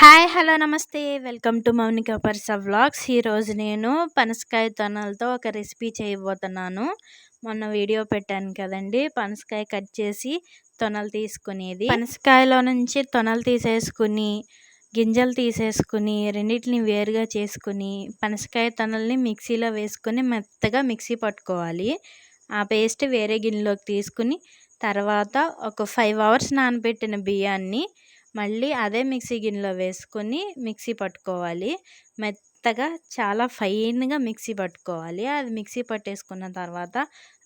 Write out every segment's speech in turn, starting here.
Hi hello నమస్తే. Welcome to Mounika పర్స vlogs. ఈరోజు నేను పనసకాయ తొనలతో ఒక రెసిపీ చేయబోతున్నాను. మొన్న వీడియో పెట్టాను కదండి. పనసకాయ కట్ చేసి తొనలు తీసుకునేది. పనసకాయలో నుంచి తొనలు తీసేసుకుని గింజలు తీసేసుకుని రెండింటిని వేరుగా చేసుకుని పనసకాయ తొనల్ని మిక్సీలో వేసుకుని మెత్తగా మిక్సీ పట్టుకోవాలి. ఆ పేస్ట్ వేరే గిన్నెలోకి తీసుకుని తర్వాత ఒక ఫైవ్ అవర్స్ నానబెట్టిన బియ్యాన్ని మళ్ళీ అదే మిక్సీ గిన్నెలో వేసుకొని మిక్సీ పట్టుకోవాలి. మెత్తగా చాలా ఫైన్గా మిక్సీ పట్టుకోవాలి. అది మిక్సీ పట్టేసుకున్న తర్వాత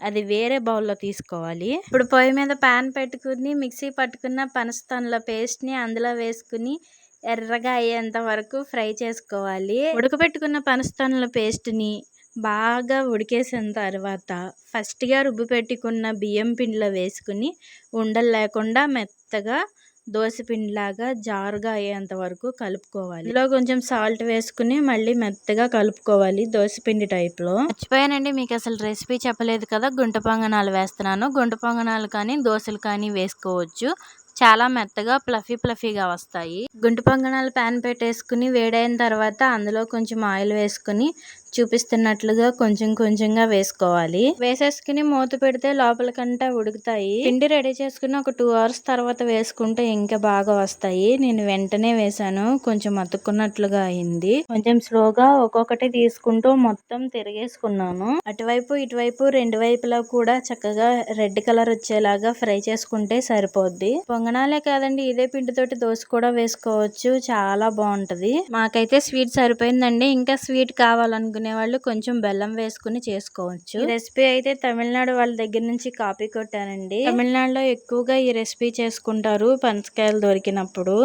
అది వేరే బౌల్లో తీసుకోవాలి. ఇప్పుడు పొయ్యి మీద ప్యాన్ పెట్టుకుని మిక్సీ పట్టుకున్న పనసతనుల పేస్ట్ని అందులో వేసుకుని ఎర్రగా అయ్యేంత వరకు ఫ్రై చేసుకోవాలి. ఉడకబెట్టుకున్న పనసతనుల పేస్ట్ని బాగా ఉడికేసిన తర్వాత ఫస్ట్గా రుబ్బు పెట్టుకున్న బియ్యం పిండిలో వేసుకుని ఉండలు లేకుండా మెత్తగా దోశపిండిలాగా జారుగా అయ్యేంత వరకు కలుపుకోవాలి. ఇందులో కొంచెం సాల్ట్ వేసుకుని మళ్ళీ మెత్తగా కలుపుకోవాలి దోశపిండి టైప్లో మర్చిపోయానండి మీకు అసలు రెసిపీ చెప్పలేదు కదా గుంట పొంగనాలు వేస్తున్నాను. గుంట పొంగనాలు కానీ దోశలు కానీ వేసుకోవచ్చు. చాలా మెత్తగా ప్లఫీ ప్లఫీగా వస్తాయి. గుంట పొంగనాలు ప్యాన్ పెట్టేసుకుని వేడైన తర్వాత అందులో కొంచెం ఆయిల్ వేసుకుని చూపిస్తున్నట్లుగా కొంచెం కొంచెంగా వేసుకోవాలి. వేసేసుకుని మూత పెడితే లోపలికంటే ఉడుకుతాయి. పిండి రెడీ చేసుకుని ఒక టూ అవర్స్ తర్వాత వేసుకుంటే ఇంకా బాగా వస్తాయి. నేను వెంటనే వేసాను కొంచెం అతుక్కున్నట్లుగా అయింది. కొంచెం స్లోగా ఒక్కొక్కటి తీసుకుంటూ మొత్తం తిరిగేసుకున్నాను. అటువైపు ఇటువైపు రెండు వైపులా కూడా చక్కగా రెడ్ కలర్ వచ్చేలాగా ఫ్రై చేసుకుంటే సరిపోద్ది. పొంగనాలే కాదండి ఇదే పిండితోటి దోశ కూడా వేసుకోవచ్చు. చాలా బాగుంటది. మాకైతే స్వీట్ సరిపోయిందండి. ఇంకా స్వీట్ కావాలనుకుని వాళ్ళు కొంచెం బెల్లం వేసుకుని చేసుకోవచ్చు. ఈ రెసిపీ అయితే తమిళనాడు వాళ్ళ దగ్గర నుంచి కాపీ కొట్టానండి. తమిళనాడులో ఎక్కువగా ఈ రెసిపీ చేసుకుంటారు పనసకాయలు దొరికినప్పుడు.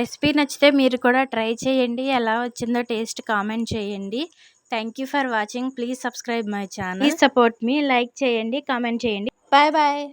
రెసిపీ నచ్చితే మీరు కూడా ట్రై చేయండి. ఎలా వచ్చిందో టేస్ట్ కామెంట్ చేయండి. Thank you for watching please subscribe my channel support me like చేయండి కామెంట్ చేయండి. Bye bye